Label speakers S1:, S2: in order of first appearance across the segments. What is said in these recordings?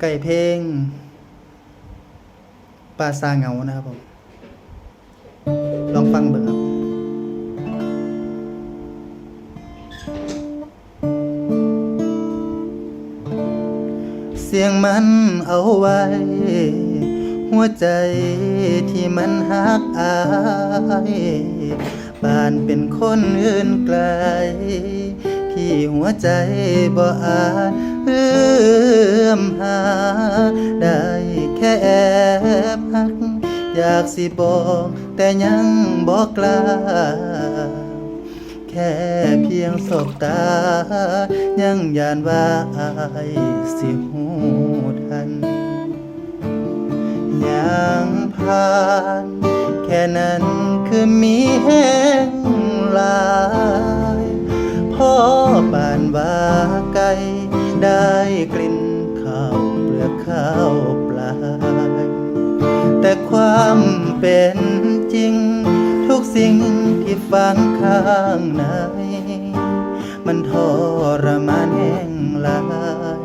S1: ไก่เพลงปลาซาเงานะครับผม ลองฟังเบิ่งครับเสียงมันเอาไว้ หัวใจที่มันหักอายปานเป็นคนอื่นไกล ที่หัวใจบ่อาจเอื้อมหา ได้แค่แอบหัก อยากสิบอกแต่ยังบอกกล้าแค่เพียงสบตา ยังยานว่าอายสิหูทัน ยังผ่าน แค่นั้นคือมีแห้งหลายพ่อปานว่าไก่ได้กลิ่นข้าวเปลือกข้าวปลายแต่ความเป็นจริง ทุกสิ่งที่ฟังข้างใน มันทรมานแห้งหลาย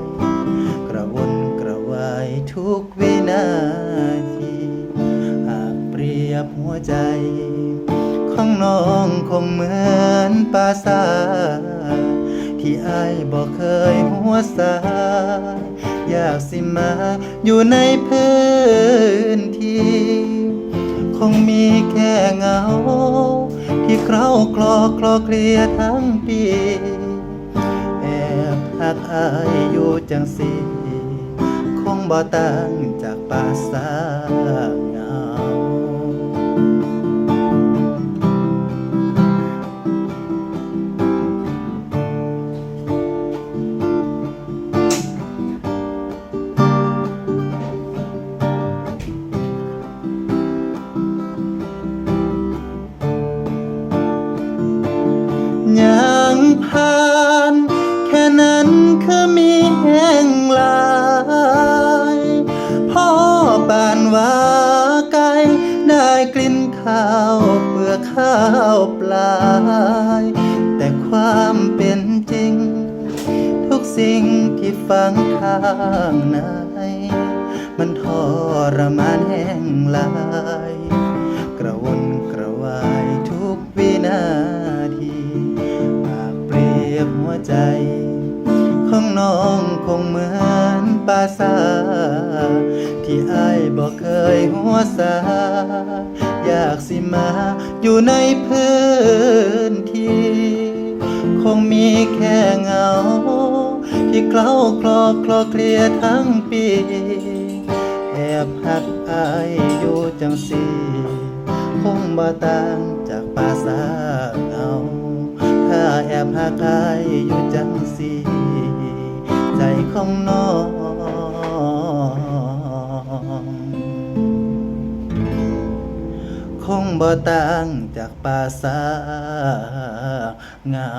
S1: หัวใจ ของน้องคงเหมือนปราสาทที่อายบอกเคยหัวสาอยากสิมาอยู่ในพื้นที่ คงมีแค่เงา ที่เคล้าคลอคลอเคลียทั้งปีแอบหักอายอยู่จังสีคงบ่ต่างจากป่าสาเข้าวเปลือกข้าวปลายแต่ความเป็นจริง ทุกสิ่งที่ฟังข้างใน มันทรมานแห้งลาย กระวนกระวายทุกวินาทีหากเปรียบหัวใจ ของน้องคงเหมือนปราสาที่อายบอกเคยหัวสาากสิมาอยู่ในพื้นที่ คงมีแค่เงา ที่เคล้าคลอคลอเคลียทั้งปีแอบหักอายอยู่จังสีคงบ่ต่างจากป่าสาเงาถ้าแอบหักอายอยู่จังสีใจของน้อง คงบ่ต่างจากป่าสาเงา